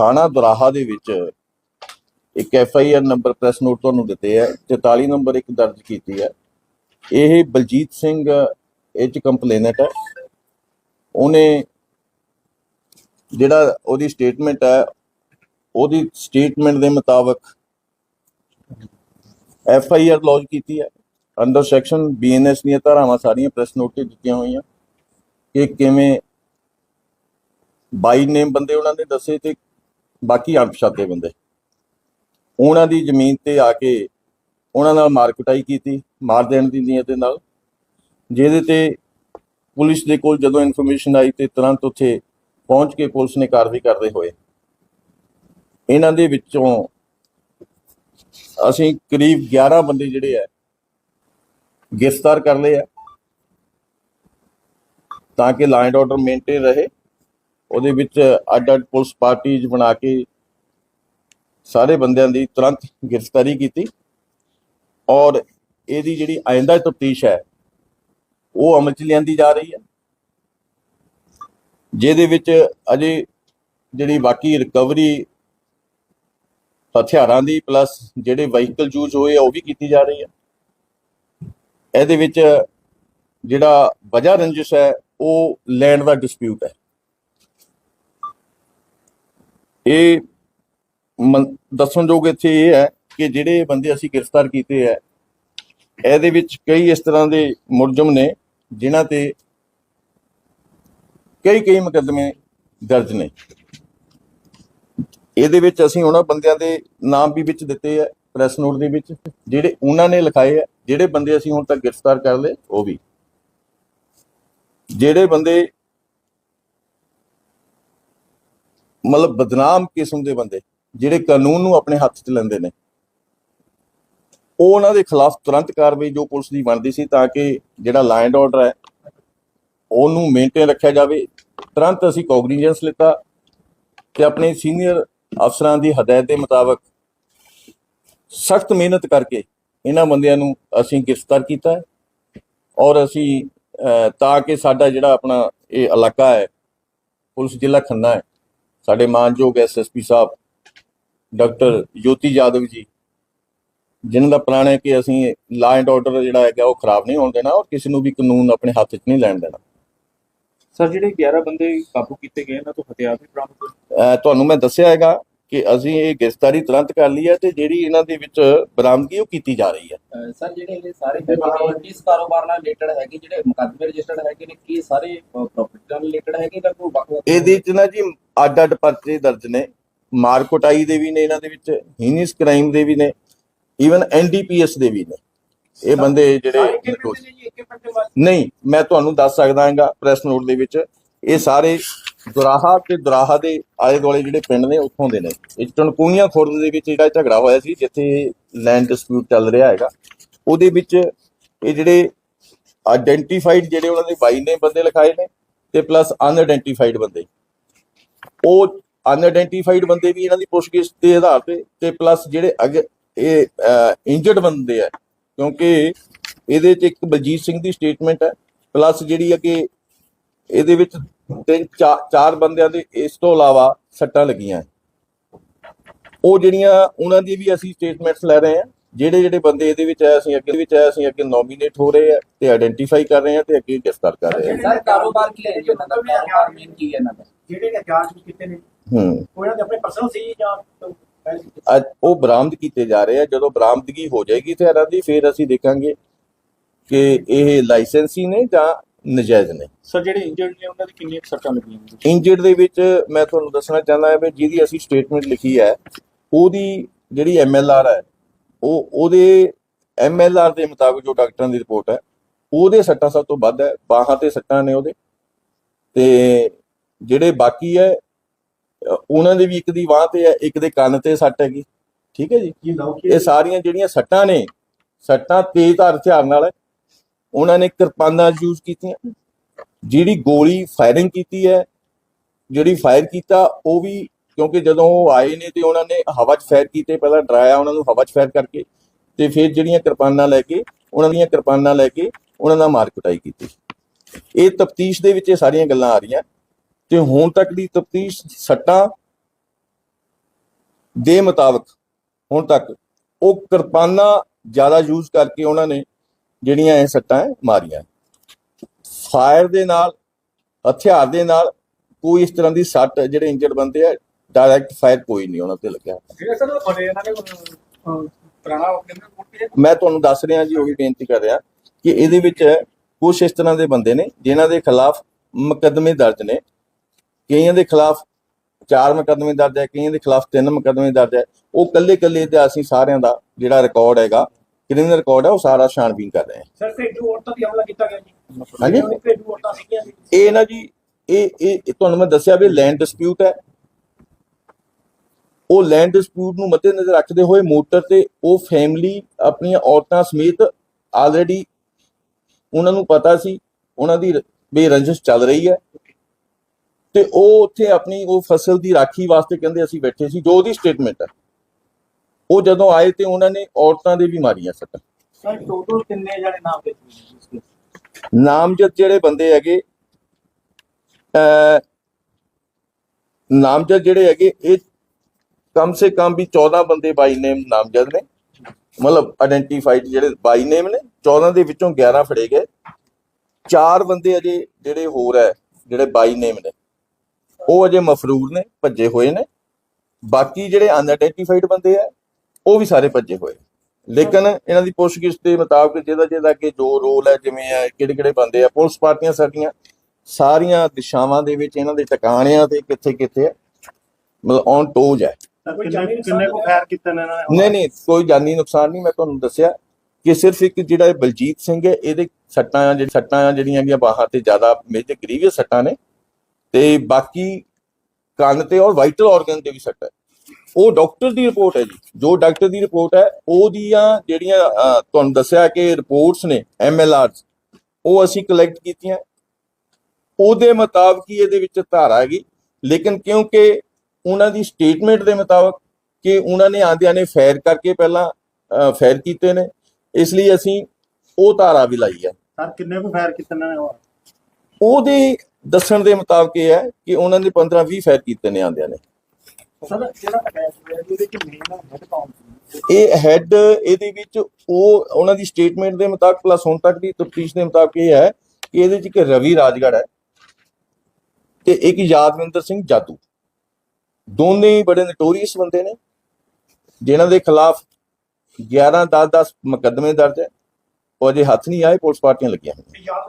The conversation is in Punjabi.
ਥਾਣਾ ਦੁਰਾਹਾ ਦੇ ਵਿੱਚ ਇੱਕ F I R number press note ਤੁਹਾਨੂੰ ਦਿੱਤੇ ਹੈ 44 ਨੰਬਰ ਇੱਕ ਦਰਜ ਕੀਤੀ ਹੈ ਇਹ ਬਲਜੀਤ ਸਿੰਘ, ਇਹ ਚ ਕੰਪਲੇਨਟ ਹੈ ਉਹਨੇ ਜਿਹੜਾ ਉਹਦੀ ਸਟੇਟਮੈਂਟ ਹੈ ਉਹਦੀ ਸਟੇਟਮੈਂਟ ਦੇ ਮੁਤਾਬਕ ਐਫ ਆਈ ਆਰ ਲੌਂਚ ਕੀਤੀ ਹੈ ਅੰਡਰ ਸੈਕਸ਼ਨ ਬੀਐਨਐਸ ਦੀਆਂ ਧਾਰਾਵਾਂ ਸਾਰੀਆਂ ਪ੍ਰੈਸ ਨੋਟ ਤੇ ਦਿੱਤੀਆਂ ਹੋਈਆਂ। ਕਿ ਕਿਵੇਂ ਬਾਈ ਨੇਮ ਬੰਦੇ ਉਹਨਾਂ ਨੇ ਦੱਸੇ ਤੇ ਬਾਕੀ ਅਣਪਛਾਤੇ ਬੰਦੇ। ਉਹਨਾਂ ਦੀ ਜ਼ਮੀਨ ਤੇ ਆ ਕੇ ਉਹਨਾਂ ਨਾਲ ਮਾਰ ਕੁਟਾਈ ਕੀਤੀ, ਮਾਰ ਦੇਣ ਦੀ ਨੀਅਤ ਦੇ ਨਾਲ। ਜਿਹਦੇ ਤੇ ਪੁਲਿਸ ਦੇ ਕੋਲ ਜਦੋਂ ਇਨਫੋਰਮੇਸ਼ਨ ਆਈ ਤੇ ਤੁਰੰਤ ਉੱਥੇ ਪਹੁੰਚ ਕੇ ਪੁਲਿਸ ਨੇ ਕਾਰਵਾਈ ਕਰਦੇ ਹੋਏ। ਇਹਨਾਂ ਦੇ ਵਿੱਚੋਂ ਅਸੀਂ ਕਰੀਬ 11 ਬੰਦੇ ਜਿਹੜੇ ਆ, ਗ੍ਰਿਫਤਾਰ ਕਰ ਲਏ ਆ, ਤਾਂ ਕਿ ਲਾਅ ਐਂਡ ਆਰਡਰ ਮੇਨਟੇਨ ਰਹੇ। ਉਹਦੇ ਵਿੱਚ ਅੱਡ ਅੱਡ ਪੁਲਿਸ ਪਾਰਟੀਜ਼ ਬਣਾ ਕੇ ਸਾਰੇ ਬੰਦਿਆਂ ਦੀ ਤੁਰੰਤ ਗ੍ਰਿਫਤਾਰੀ ਕੀਤੀ। ਔਰ ਇਹਦੀ ਜਿਹੜੀ ਆਇੰਦਾ ਤਫਤੀਸ਼ ਹੈ, ਉਹ ਅਮਲ ਚ ਲਿਆਂਦੀ ਜਾ ਰਹੀ ਹੈ। ਜਿਹਦੇ ਵਿੱਚ ਅਜੇ ਜਿਹੜੀ ਬਾਕੀ ਰਿਕਵਰੀ ਹਥਿਆਰਾਂ ਦੀ ਪਲੱਸ ਜਿਹੜੇ ਵਹੀਕਲ ਯੂਜ਼ ਹੋਏ ਆ, ਉਹ ਵੀ ਕੀਤੀ ਜਾ ਰਹੀ ਹੈ। ਇਹਦੇ ਵਿੱਚ ਜਿਹੜਾ ਵਜਾ ਰੰਜਿਸ਼ ਹੈ, ਉਹ ਲੈਂਡ ਦਾ ਡਿਸਪਿਊਟ ਹੈ। ਇਹ ਮਨ- ਦੱਸਣਯੋਗ ਇੱਥੇ ਇਹ ਹੈ ਕਿ ਜਿਹੜੇ ਬੰਦੇ ਅਸੀਂ ਗ੍ਰਿਫਤਾਰ ਕੀਤੇ ਹੈ, ਇਹਦੇ ਵਿੱਚ ਕਈ ਇਸ ਤਰ੍ਹਾਂ ਦੇ ਮੁਲਜ਼ਮ ਨੇ ਜਿਨ੍ਹਾਂ ਤੇ ਕਈ ਕਈ ਮੁਕੱਦਮੇ ਦਰਜ ਨੇ। ਇਹਦੇ ਵਿੱਚ ਅਸੀਂ ਉਹਨਾਂ ਬੰਦਿਆਂ ਦੇ ਨਾਮ ਵੀ ਵਿੱਚ ਦਿੱਤੇ ਹੈ, ਪ੍ਰੈਸ ਨੋਟ ਦੇ ਵਿੱਚ, ਜਿਹੜੇ ਉਹਨਾਂ ਨੇ ਲਿਖਾਏ ਹੈ, ਜਿਹੜੇ ਬੰਦੇ ਅਸੀਂ ਹੁਣ ਤੱਕ ਗ੍ਰਿਫਤਾਰ ਕਰ ਲਏ, ਉਹ ਵੀ। ਜਿਹੜੇ ਬੰਦੇ ਮਤਲਬ ਬਦਨਾਮ ਕਿਸਮ ਦੇ ਬੰਦੇ ਜਿਹੜੇ ਕਾਨੂੰਨ ਨੂੰ ਆਪਣੇ ਹੱਥ 'ਚ ਲੈਂਦੇ ਨੇ। ਉਹ ਉਹਨਾਂ ਦੇ ਖਿਲਾਫ ਤੁਰੰਤ ਕਾਰਵਾਈ ਜੋ ਪੁਲਿਸ ਦੀ ਬਣਦੀ ਸੀ ਤਾਂ ਕਿ ਜਿਹੜਾ ਲਾਅ ਐਂਡ ਆਰਡਰ ਹੈ, ਉਹਨੂੰ ਮੇਨਟੇਨ ਰੱਖਿਆ ਜਾਵੇ। ਤੁਰੰਤ ਅਸੀਂ ਕੋਗਨੀਜੈਂਸ ਲਿੱਤਾ ਤੇ ਆਪਣੇ ਸੀਨੀਅਰ ਅਫਸਰਾਂ ਦੀ ਹਦਾਇਤ ਦੇ ਮੁਤਾਬਕ ਸਖਤ ਮਿਹਨਤ ਕਰਕੇ ਇਹਨਾਂ ਬੰਦਿਆਂ ਨੂੰ ਅਸੀਂ ਗ੍ਰਿਫਤਾਰ ਕੀਤਾ ਹੈ ਔਰ ਅਸੀਂ ਤਾਂ ਕਿ ਸਾਡਾ ਜਿਹੜਾ ਆਪਣਾ ਇਹ ਇਲਾਕਾ ਹੈ, ਪੁਲਿਸ ਜ਼ਿਲ੍ਹਾ ਖੰਨਾ ਹੈ ਸਾਡੇ ਮਾਨਯੋਗ ਐਸਐਸਪੀ ਸਾਹਿਬ ਡਾਕਟਰ ਜੋਤੀ ਯਾਦਵ ਜੀ ਜਿਨ੍ਹਾਂ ਦਾ ਪ੍ਰਣ ਹੈ ਕਿ ਅਸੀਂ ਲਾ ਐਂਡ ਆਰਡਰ ਜਿਹੜਾ ਹੈਗਾ ਉਹ ਖਰਾਬ ਨਹੀਂ ਹੋਣ ਦੇਣਾ ਔਰ ਕਿਸੇ ਨੂੰ ਵੀ ਕਾਨੂੰਨ ਆਪਣੇ ਹੱਥ 'ਚ ਨਹੀਂ ਲੈਣ ਦੇਣਾ। ਸਰ ਜਿਹੜੇ 11 ਬੰਦੇ ਕਾਬੂ ਕੀਤੇ ਗਏ ਇਹਨਾਂ ਤੋਂ ਹਥਿਆਰ ਵੀ ਬਰਾਮਦ ਹੋਏ? ਤੁਹਾਨੂੰ ਮੈਂ ਦੱਸਿਆ ਹੈਗਾ ਕਿ ਅਸੀਂ ਇਹ ਗ੍ਰਿਫਤਾਰੀ ਤੁਰੰਤ ਕਰ ਲਈ ਹੈ ਤੇ ਜਿਹੜੀ ਇਹਨਾਂ ਦੇ ਵਿੱਚ ਬਰਾਮਦਗੀ ਉਹ ਕੀਤੀ ਜਾ ਰਹੀ ਹੈ। ਸਰ ਜਿਹੜੇ ਇਹ ਸਾਰੇ ਕਿਸ ਕਾਰੋਬਾਰ ਨਾਲ ਰਿਲੇਟਡ ਹੈਗੇ ਜਿਹੜੇ ਮੁਕੱਦਮੇ ਰਜਿਸਟਰਡ ਹੈਗੇ ਨੇ ਕੀ ਸਾਰੇ ਪ੍ਰੋਪਰਟੀ ਨਾਲ ਰਿਲੇਟਡ ਹੈਗੇ ਜਾਂ ਕੋਈ ਵੱਖ ਵੱਖ ਇਹਦੇ ਚ ਨਾ ਜੀ ਅੱਡ ਅੱਡ ਪਰਚੇ ਦਰਜ ਨੇ। ਮਾਰ ਕੁਟਾਈ ਦੇ ਵੀ ਨੇ ਇਹਨਾਂ ਦੇ ਵਿੱਚ ਹੀਨਿਸ ਕ੍ਰਾਈਮ ਦੇ ਵੀ ਨੇ ਈਵਨ ਐਨਡੀਪੀਐਸ ਦੇ ਵੀ ਨੇ। ਇਹ ਬੰਦੇ ਜਿਹੜੇ ਨਹੀਂ ਮੈਂ ਤੁਹਾਨੂੰ ਦੱਸ ਸਕਦਾ ਹਾਂਗਾ ਪ੍ਰੈਸ ਨੋਟ ਦੇ ਵਿੱਚ ਇਹ ਸਾਰੇ ਦੁਰਾਹਾ ਤੇ ਦੁਰਾਹਾ ਦੇ ਆਲੇ ਦੁਆਲੇ ਜਿਹੜੇ ਪਿੰਡ ਨੇ ਉੱਥੋਂ ਦੇ ਨੇ। ਇਹ ਟਣਕੂਈਆਂ ਖੁਰਦ ਦੇ ਵਿੱਚ ਜਿਹੜਾ ਝਗੜਾ ਹੋਇਆ ਸੀ ਜਿੱਥੇ ਲੈਂਡ ਡਿਸਪਿਊਟ ਚੱਲ ਰਿਹਾ ਹੈਗਾ ਉਹਦੇ ਵਿੱਚ ਇਹ ਜਿਹੜੇ ਆਇਡੈਂਟੀਫਾਈਡ ਜਿਹੜੇ ਉਹਨਾਂ ਦੇ ਬਾਈ ਨੇ ਬੰਦੇ ਲਿਖਾਏ ਨੇ ਤੇ ਪਲੱਸ ਅਨਆਇਡੈਂਟੀਫਾਈਡ ਬੰਦੇ। ਉਹ ਅਨਆਇਡੈਂਟੀਫਾਈਡ ਬੰਦੇ ਵੀ ਇਹਨਾਂ ਦੀ ਪੁੱਛਗਿੱਛ ਦੇ ਆਧਾਰ ਤੇ ਤੇ ਪਲੱਸ ਜਿਹੜੇ ਅੱਗੇ ਇਹ ਇੰਜਰਡ ਬੰਦੇ ਆ, ਕਿਉਂਕਿ ਇਹਦੇ ਚ ਇੱਕ ਬਲਜੀਤ ਸਿੰਘ ਦੀ ਸਟੇਟਮੈਂਟ ਹੈ ਪਲੱਸ ਜਿਹੜੀ ਹੈ ਕਿ ਇਹਦੇ ਵਿੱਚ ਤਿੰਨ ਚਾ- ਚਾਰ ਬੰਦਿਆਂ ਦੇ ਇਸ ਤੋਂ ਇਲਾਵਾ ਸੱਟਾਂ ਲੱਗੀਆਂ। ਉਹ ਜਿਹੜੀਆਂ ਉਹਨਾਂ ਦੀ ਵੀ ਅਸੀਂ ਸਟੇਟਮੈਂਟਸ ਲੈ ਰਹੇ ਹਾਂ। ਜਿਹੜੇ ਜਿਹੜੇ ਬੰਦੇ ਇਹਦੇ ਵਿੱਚ ਆਏ ਅਸੀਂ ਅੱਗੇ ਵਿੱਚ ਆਏ ਅਸੀਂ ਅੱਗੇ ਨੋਮੀਨੇਟ ਹੋ ਰਹੇ ਆ ਤੇ ਆਇਡੈਂਟੀਫਾਈ ਕਰ ਰਹੇ ਆ ਤੇ ਅੱਗੇ ਗ੍ਰਿਫਤਾਰ ਕਰ ਰਹੇ ਆ। ਸਰ ਕਾਰੋਬਾਰ ਕੀ ਹੈ? ਜੀ ਇਹਨਾਂ ਦਾ ਕਾਰੋਬਾਰ ਮੇਨ ਕੀ ਹੈ ਇਹਨਾਂ ਦਾ? ਜਿਹੜੇ ਨੇ ਜਾਂਚ ਵਿੱਚ ਕੀਤੇ ਨੇ। ਹੂੰ। ਉਹ ਇਹਨਾਂ ਦੇ ਆਪਣੇ ਪਰਸਨਲ ਸੀ ਜਾਂ? ਅੱਜ ਉਹ ਬਰਾਮਦ ਕੀਤੇ ਜਾ ਰਹੇ ਆ। ਜਦੋਂ ਬਰਾਮਦਗੀ ਹੋ ਜਾਏਗੀ ਤੇ ਇਹਨਾਂ ਦੀ ਫਿਰ ਅਸੀਂ ਦੇਖਾਂਗੇ ਕਿ ਇਹ ਲਾਇਸੈਂਸੀ ਨੇ ਜਾਂ ਨਜਾਇਜ਼ ਨੇ। ਸਰ ਜਿਹੜੇ ਇੰਜਰਡ ਨੇ ਉਹਨਾਂ ਦੀ ਕਿੰਨੀਆਂ ਸੱਟਾਂ ਲੱਗੀਆਂ ਨੇ? ਇੰਜਰਡ ਦੇ ਵਿੱਚ ਮੈਂ ਤੁਹਾਨੂੰ ਦੱਸਣਾ ਚਾਹੁੰਦਾ ਹਾਂ ਵੀ ਜਿਹਦੀ ਅਸੀਂ ਸਟੇਟਮੈਂਟ ਲਿਖੀ ਹੈ ਉਹਦੀ ਜਿਹੜੀ ਐਮਐਲਆਰ ਹੈ ਉਹ ਉਹਦੇ ਐਮਐਲਆਰ ਦੇ ਮੁਤਾਬਕ ਜੋ ਡਾਕਟਰਾਂ ਦੀ ਰਿਪੋਰਟ ਹੈ ਉਹਦੇ ਸੱਟਾਂ ਸਭ ਤੋਂ ਵੱਧ ਹੈ ਬਾਹਾਂ ਤੇ ਸੱਟਾਂ ਨੇ ਉਹਦੇ। ਤੇ ਜਿਹੜੇ ਬਾਕੀ ਹੈ ਉਹਨਾਂ ਦੇ ਵੀ ਇੱਕ ਦੀ ਬਾਹ ਤੇ ਹੈ ਇੱਕ ਦੇ ਕੰਨ ਤੇ ਸੱਟ ਹੈਗੀ। ਠੀਕ ਹੈ ਜੀ? ਇਹ ਸਾਰੀਆਂ ਜਿਹੜੀਆਂ ਸੱਟਾਂ ਨੇ ਸੱਟਾਂ ਤੇਜ਼ ਧਾਰ ਹਥਿਆਰ ਨਾਲ ਹੈ। ਉਹਨਾਂ ਨੇ ਕਿਰਪਾਨਾਂ ਯੂਜ਼ ਕੀਤੀਆਂ। ਜਿਹੜੀ ਗੋਲੀ ਫਾਇਰਿੰਗ ਕੀਤੀ ਹੈ ਜਿਹੜੀ ਫਾਇਰ ਕੀਤਾ ਉਹ ਵੀ ਕਿਉਂਕਿ ਜਦੋਂ ਉਹ ਆਏ ਨੇ ਤੇ ਉਹਨਾਂ ਨੇ ਹਵਾ 'ਚ ਫਾਇਰ ਕੀਤੇ, ਪਹਿਲਾਂ ਡਰਾਇਆ ਉਹਨਾਂ ਨੂੰ ਹਵਾ 'ਚ ਫਾਇਰ ਕਰਕੇ ਤੇ ਫਿਰ ਜਿਹੜੀਆਂ ਕਿਰਪਾਨਾਂ ਲੈ ਕੇ, ਉਹਨਾਂ ਦੀਆਂ ਕਿਰਪਾਨਾਂ ਲੈ ਕੇ ਉਹਨਾਂ ਦਾ ਮਾਰ ਕੁਟਾਈ ਕੀਤੀ। ਇਹ ਤਫਤੀਸ਼ ਦੇ ਵਿੱਚ ਇਹ ਸਾਰੀਆਂ ਗੱਲਾਂ ਆ ਰਹੀਆਂ ਤੇ ਹੁਣ ਤੱਕ ਦੀ ਤਫਤੀਸ਼ ਸੱਟਾਂ ਦੇ ਮੁਤਾਬਕ ਹੁਣ ਤੱਕ ਉਹ ਕਿਰਪਾਨਾਂ ਜ਼ਿਆਦਾ ਯੂਜ਼ ਕਰਕੇ ਉਹਨਾਂ ਨੇ ਜਿਹੜੀਆਂ ਇਹ ਸੱਟਾਂ ਮਾਰੀਆਂ। ਫਾਇਰ ਦੇ ਨਾਲ, ਹਥਿਆਰ ਦੇ ਨਾਲ ਕੋਈ ਇਸ ਤਰ੍ਹਾਂ ਦੀ ਸੱਟ ਜਿਹੜੇ ਇੰਜਰਡ ਬੰਦੇ ਆ ਡਾਇਰੈਕਟ ਫਾਇਰ ਕੋਈ ਨਹੀਂ ਉਹਨਾਂ ਤੇ ਲੱਗਿਆ। ਜਿਹੜੇ ਸਰ ਬੜੇ ਇਹਨਾਂ ਨੇ ਅਹ, ਪੁਰਾਣਾ ਕਹਿੰਦੇ ਕੋਟੀ ਮੈਂ ਤੁਹਾਨੂੰ ਦੱਸ ਰਿਹਾ ਜੀ ਉਹੀ ਬੇਨਤੀ ਕਰ ਰਿਹਾ ਕਿ ਇਹਦੇ ਵਿੱਚ ਕੁਝ ਇਸ ਤਰ੍ਹਾਂ ਦੇ ਬੰਦੇ ਨੇ ਜਿਨ੍ਹਾਂ ਦੇ ਖਿਲਾਫ ਮੁਕੱਦਮੇ ਦਰਜ ਨੇ। ਕਈਆਂ ਦੇ ਖਿਲਾਫ ਚਾਰ ਮੁਕੱਦਮੇ ਦਰਜ ਹੈ ਕਈਆਂ ਦੇ ਖਿਲਾਫ ਤਿੰਨ ਮੁਕੱਦਮੇ ਦਰਜ ਹੈ। ਉਹ ਕੱਲੇ ਕੱਲੇ ਤੇ ਅਸੀਂ ਸਾਰਿਆਂ ਦਾ ਜਿਹੜਾ ਰਿਕਾਰਡ ਹੈਗਾ ਕ੍ਰਿਮੀਨਲ ਰਿਕਾਰਡ ਹੈ ਉਹ ਸਾਰਾ ਛਾਣਬੀਨ ਕਰ ਰਹੇ ਹਾਂ। ਸਰ ਘਰੇਲੂ ਔਰਤਾਂ ਦੀ ਹਮਲਾ ਕੀਤਾ ਗਿਆ ਜੀ। ਹਾਂਜੀ। ਘਰੇਲੂ ਔਰਤਾਂ ਸੀਗੀਆਂ ਜੀ। ਇਹ ਨਾ ਜੀ ਇਹ ਇਹ ਇਹ ਤੁਹਾਨੂੰ ਮੈਂ ਦੱਸਿਆ ਵੀ ਲੈਂਡ ਡਿਸਪਿਊਟ ਹੈ। ਉਹ ਲੈਂਡ ਡਿਸਪਿਊਟ ਨੂੰ ਮੱਦੇਨਜ਼ਰ ਰੱਖਦੇ ਹੋਏ ਮੋਟਰ ਤੇ ਉਹ ਫੈਮਿਲੀ ਆਪਣੀਆਂ ਔਰਤਾਂ ਸਮੇਤ ਆਲਰੇਡੀ ਉਹਨਾਂ ਨੂੰ ਪਤਾ ਸੀ ਉਹਨਾਂ ਦੀ ਬੇਰੰਜਿਸ਼ ਚੱਲ ਰਹੀ ਹੈ। ਤੇ ਉਹ ਉੱਥੇ ਆਪਣੀ ਉਹ ਫਸਲ ਦੀ ਰਾਖੀ ਵਾਸਤੇ ਕਹਿੰਦੇ ਅਸੀਂ ਬੈਠੇ ਸੀ ਜੋ ਉਹਦੀ ਸਟੇਟਮੈਂਟ ਹੈ। ਉਹ ਜਦੋਂ ਆਏ ਤੇ ਉਹਨਾਂ ਨੇ ਔਰਤਾਂ ਦੇ ਵੀ ਮਾਰੀਆਂ ਸੱਟਾਂ। ਸਰ ਟੋਟਲ ਕਿੰਨੇ ਜਣੇ ਨਾਮ ਦੇ ਨਾਮਜ਼ਦ ਜਿਹੜੇ ਬੰਦੇ ਹੈਗੇ ਅ ਨਾਮਜ਼ਦ ਜਿਹੜੇ ਹੈਗੇ ਇਹ ਕਮ ਸੇ ਕਮ ਵੀ 14 ਬੰਦੇ ਬਾਈ ਨੇਮ ਨਾਮਜ਼ਦ ਨੇ ਮਤਲਬ ਆਇਡੈਂਟੀਫਾਈਡ ਜਿਹੜੇ ਬਾਈ ਨੇਮ ਨੇ 14 ਦੇ ਵਿੱਚੋਂ 11 ਫੜੇ ਗਏ ਚਾਰ ਬੰਦੇ ਅਜੇ ਜਿਹੜੇ ਹੋਰ ਹੈ ਜਿਹੜੇ ਬਾਈ ਨੇਮ ਨੇ ਉਹ ਅਜੇ ਮਫਰੂਰ ਨੇ ਭੱਜੇ ਹੋਏ ਨੇ ਬਾਕੀ ਜਿਹੜੇ ਅਨਆਇਡੈਂਟੀਫਾਈਡ ਬੰਦੇ ਆ ਉਹ ਵੀ ਸਾਰੇ ਭੱਜੇ ਹੋਏ ਲੇਕਿਨ ਇਹਨਾਂ ਦੀ ਪੁੱਛਗਿੱਛ ਦੇ ਮੁਤਾਬਕ ਜਿਹਦਾ ਜਿਹਦਾ ਕਿ ਜੋ ਰੋਲ ਹੈ ਜਿਵੇਂ ਹੈ ਕਿਹੜੇ ਕਿਹੜੇ ਬੰਦੇ ਆ ਪੁਲਿਸ ਪਾਰਟੀਆਂ ਸਾਡੀਆਂ ਸਾਰੀਆਂ ਦਿਸ਼ਾਵਾਂ ਦੇ ਵਿੱਚ ਇਹਨਾਂ ਦੇ ਟਿਕਾਣਿਆਂ ਤੇ ਕਿੱਥੇ ਕਿੱਥੇ ਹੈ ਮਤਲਬ ਔਨ ਟੋਜ ਹੈ ਕੋਈ ਜਾਨੀ ਕਿੰਨੇ ਕੋ ਫਾਇਰ ਕੀਤਾ ਇਹਨਾਂ ਨੇ? ਨਹੀਂ ਨਹੀਂ ਕੋਈ ਜਾਨੀ ਨੁਕਸਾਨ ਨਹੀਂ ਮੈਂ ਤੁਹਾਨੂੰ ਦੱਸਿਆ ਕਿ ਸਿਰਫ ਇੱਕ ਜਿਹੜਾ ਇਹ ਬਲਜੀਤ ਸਿੰਘ ਹੈ ਇਹਦੇ ਸੱਟਾਂ ਆ ਜਿਹੜੀ ਸੱਟਾਂ ਆ ਜਿਹੜੀਆਂ ਹੈਗੀਆਂ ਬਾਹਾਂ ਤੇ ਜ਼ਿਆਦਾ ਮੇਜਰ ਗਰੀਵੀਅਸ ਸੱਟਾਂ ਨੇ ਤੇ ਬਾਕੀ ਕੰਨ ਤੇ ਔਰ ਵਾਈਟਲ ਆਰਗਨ ਤੇ ਵੀ ਸੱਟ ਹੈ। ਉਹ ਡਾਕਟਰ ਦੀ ਰਿਪੋਰਟ ਹੈ ਜੀ। ਜੋ ਡਾਕਟਰ ਦੀ ਰਿਪੋਰਟ ਹੈ ਉਹਦੀਆਂ ਜਿਹੜੀਆਂ ਤੁਹਾਨੂੰ ਦੱਸਿਆ ਕਿ ਰਿਪੋਰਟਸ ਨੇ ਐਮਐਲਆਰਸ ਉਹ ਅਸੀਂ ਕਲੈਕਟ ਕੀਤੀਆਂ। ਉਹਦੇ ਮੁਤਾਬਕ ਹੀ ਇਹਦੇ ਵਿੱਚ ਧਾਰਾ ਹੈਗੀ। ਲੇਕਿਨ ਕਿਉਂਕਿ ਉਹਨਾਂ ਦੀ ਸਟੇਟਮੈਂਟ ਦੇ ਮੁਤਾਬਕ ਕਿ ਉਹਨਾਂ ਨੇ ਆਂਦਿਆਂ ਨੇ ਫਾਇਰ ਕਰਕੇ ਪਹਿਲਾਂ ਫਾਇਰ ਕੀਤੇ ਨੇ। ਇਸ ਲਈ ਅਸੀਂ ਉਹ ਧਾਰਾ ਵੀ ਲਾਈ ਹੈ। ਸਰ ਕਿੰਨੇ ਕੋ ਫਾਇਰ ਕੀਤਾ ਨੇ ਉਹਦੇ ਦੱਸਣ ਦੇ ਮੁਤਾਬਕ ਇਹ ਹੈ ਕਿ ਉਹਨਾਂ ਨੇ 15 20 ਫਾਇਰ ਕੀਤੇ ਨੇ ਆਂਦਿਆਂ ਨੇ। ਸਰ ਜਿਹੜਾ ਅਟੈਕ ਹੋਇਆ ਜੀ, ਉਹਦੇ ਚ ਮੇਨ ਹੈਡ ਕੌਣ ਸੀ? ਇਹ ਹੈੱਡ ਇਹਦੇ ਵਿੱਚ ਉਹ ਉਹਨਾਂ ਦੀ ਸਟੇਟਮੈਂਟ ਦੇ ਮੁਤਾਬਕ ਪਲੱਸ ਹੁਣ ਤੱਕ ਦੀ ਤਫਤੀਸ਼ ਦੇ ਮੁਤਾਬਕ ਇਹ ਹੈ ਕਿ ਇਹਦੇ ਵਿੱਚ ਇੱਕ ਰਵੀ ਰਾਜਗੜ ਹੈ ਤੇ ਇੱਕ ਯਾਦਵਿੰਦਰ ਸਿੰਘ ਜਾਦੂ। ਦੋਨੇ ਹੀ ਬੜੇ ਨਟੋਰੀਅਸ ਬੰਦੇ ਨੇ, ਜਿਨ੍ਹਾਂ ਦੇ ਖਿਲਾਫ 11 10 10 ਮੁਕੱਦਮੇ ਦਰਜ ਹੈ, ਉਹ ਅਜੇ ਹੱਥ ਨਹੀਂ ਆਏ, ਪੁਲਿਸ ਪਾਰਟੀਆਂ ਲੱਗੀਆਂ ਹੋਈਆਂ।